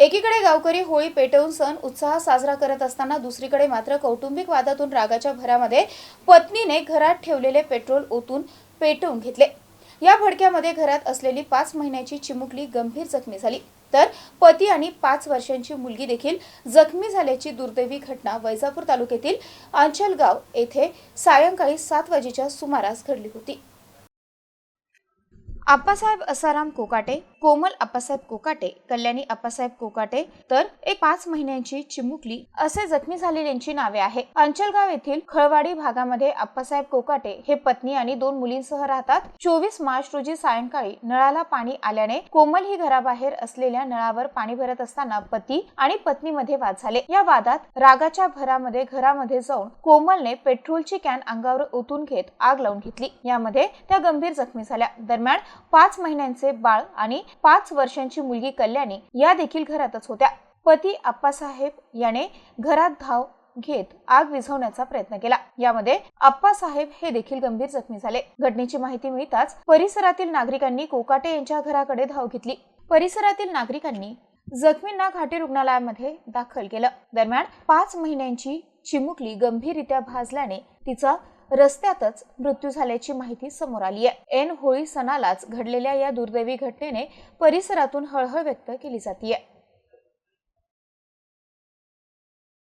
एकीकडे गावकरी होळी पेटवून सण उत्साह साजरा करत असताना दुसरीकडे मात्र कौटुंबिक वादातून रागाच्या भरामध्ये पत्नीने घरात ठेवलेले पेट्रोल ओतून पेटवून घेतले. या भडक्यामध्ये घरात असलेली पाच महिन्याची चिमुकली गंभीर जखमी झाली. तर पती आणि पाच वर्षांची मुलगी देखील जखमी झाल्याची दुर्दैवी घटना वैजापूर तालुक्यातील अंचलगाव येथे सायंकाळी सात वाजेच्या सुमारास घडली होती. आप्पासाहेब असाराम कोकाटे कोमल अप्पासाहेब कोकाटे कल्याणी अप्पासाहेब कोकाटे तर एक पाच महिन्यांची चिमुकली असे जखमी झालेल्यांची नावे आहे अंचलगाव येथील खळवाडी भागामध्ये अप्पासाहेब कोकाटे हे पत्नी आणि दोन मुलींसह राहतात. चोवीस मार्च रोजी सायंकाळी नळाला पाणी आल्याने कोमल ही घराबाहेर असलेल्या नळावर पाणी भरत असताना पती आणि पत्नीमध्ये वाद झाले. या वादात रागाच्या भरामध्ये घरामध्ये जाऊन कोमलने पेट्रोलची कॅन अंगावर ओतून घेत आग लावून घेतली. यामध्ये त्या गंभीर जखमी झाल्या. दरम्यान पाच महिन्यांचे बाळ आणि पाच वर्षांची मुलगी कल्याणी या देखील घरातच होत्या. पती आप्पासाहेब याने घरात धाव घेत आग विझवण्याचा प्रयत्न केला. यामध्ये आप्पासाहेब हे देखील गंभीर जखमी झाले. घटनेची माहिती मिळताच परिसरातील नागरिकांनी कोकाटे यांच्या घराकडे धाव घेतली. परिसरातील नागरिकांनी जखमींना घाटी रुग्णालयामध्ये दाखल केलं. दरम्यान पाच महिन्यांची चिमुकली गंभीररित्या भाजल्याने तिचा रस्त्यातच मृत्यू झाल्याची माहिती समोर आली आहे. ऐन होळी सणालाच घडलेल्या या दुर्दैवी घटनेने परिसरातून हळहळ व्यक्त केली जाते